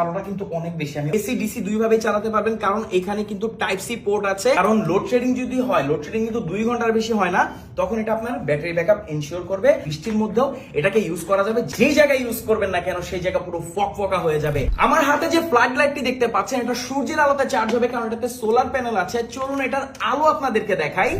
আলোটা কিন্তু অনেক বেশি। আমি এসি ডিসি দুই ভাবে চালাতে পারবেন, কারণ এখানে কিন্তু টাইপ সি পোর্ট আছে। কারণ লোডশেডিং যদি হয় লোডশেডিং কিন্তু দুই ঘণ্টার বেশি হয় না, তখন এটা আপনার ব্যাটারি ব্যাকআপ এনশিওর করবে। বৃষ্টির মধ্যেও এটাকে ইউজ করা যাবে। যে জায়গায় ইউজ করবেন না কেন, সেই জায়গা পুরো ফক ফকা হয়ে যাবে। আমার হাতে যে ফ্লাড লাইটটি দেখতে পাচ্ছেন, এটা সূর্যের আলোতে চার্জ হবে, কারণ এটাতে সোলার প্যানেল আছে। চলুন এটার আলো আপনাদেরকে দেখাই।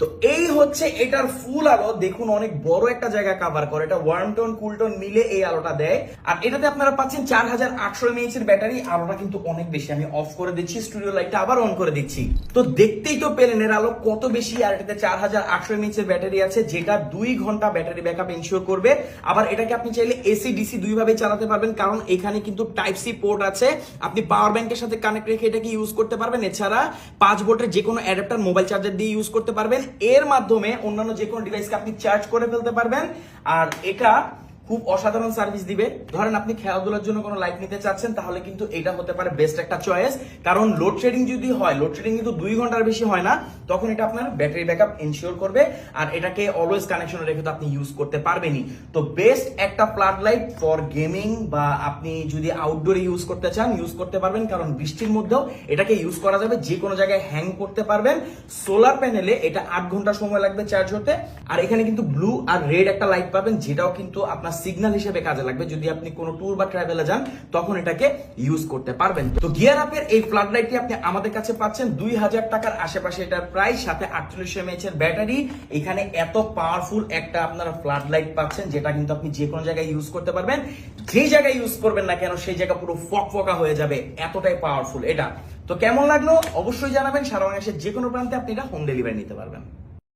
তো এই হচ্ছে এটার ফুল আলো। দেখুন, অনেক বড় একটা জায়গা কভার করে। এটা ওয়ার্ম টোন কুল টোন মিলে এই আলোটা দেয়। আর এটাতে আপনারা পাচ্ছেন চার হাজার আটশো এমএইচ এর ব্যাটারি। আলোটা কিন্তু অনেক বেশি। আমি অফ করে দিচ্ছি স্টুডিও লাইটটা আবার অন করে দিচ্ছি। তো দেখতেই তো পেলেন এর আলো কত বেশি। আর এটাতে চার হাজার আটশো এমএইচ এর ব্যাটারি আছে, যেটা দুই ঘণ্টা ব্যাটারি ব্যাকআপ এনশিওর করবে। আবার এটাকে আপনি চাইলে এসি ডিসি দুই ভাবে চালাতে পারবেন, কারণ এখানে কিন্তু টাইপ সি পোর্ট আছে। আপনি পাওয়ার ব্যাংকের সাথে কানেক্ট রেখে এটাকে ইউজ করতে পারবেন। এছাড়া পাঁচ ভোল্টের যে কোনো অ্যাডাপ্টার মোবাইল চার্জার দিয়ে ইউজ করতে পারবেন। এর মাধ্যমে অন্যান্য যে কোনো ডিভাইসকে আপনি চার্জ করে ফেলতে পারবেন। আর এটা খুব অসাধারণ সার্ভিস দিবে। ধরেন আপনি খেলাধুলার জন্য কোনো লাইট নিতে চাচ্ছেন, তাহলে কিন্তু এটা হতে পারে বেস্ট একটা চয়েস কারণ লোডশেডিং যদি হয় লোডশেডিং কিন্তু দুই ঘণ্টার বেশি হয় না, তখন এটা আপনার ব্যাটারি ব্যাকআপ এনশিওর করবে, আর এটাকে অলওয়েজ কানেকশনে রেখে তো আপনি ইউজ করতে পারবেনই। তো বেস্ট একটা ফ্লাড লাইট ফর গেমিং বা আপনি যদি আউটডোরে ইউজ করতে চান ইউজ করতে পারবেন, কারণ বৃষ্টির মধ্যেও এটাকে ইউজ করা যাবে যে কোনো জায়গায় হ্যাং করতে পারবেন। সোলার প্যানেলে এটা আট ঘণ্টা সময় লাগবে চার্জ হতে, আর এখানে কিন্তু ব্লু আর রেড একটা লাইট পাবেন, যেটাও কিন্তু আপনার সিগন্যাল হিসেবে কাজে লাগবে। যদি আপনি কোনো ট্যুর বা ট্রাভেলে যান, তখন এটাকে ইউজ করতে পারবেন। তো গিয়ার আপের এই ফ্লাড লাইটটি আপনি আমাদের কাছে পাচ্ছেন। দুই হাজার টাকার আশেপাশে এটার প্রাইস সাথে আটচল্লিশ এমএইচ এর ব্যাটারি এখানে এত পাওয়ারফুল একটা আপনারা ফ্লাড লাইট পাচ্ছেন, যেটা কিন্তু আপনি যে কোনো জায়গায় ইউজ করতে পারবেন। যে জায়গায় ইউজ করবেন না কেন, সেই জায়গা পুরো ফক ফকা হয়ে যাবে। এতটাই পাওয়ারফুল এটা। তো কেমন লাগল? অবশ্যই জানাবেন। সারা বাংলাদেশের যে কোনো প্রান্তে আপনি এটা হোম ডেলিভারি নিতে পারবেন।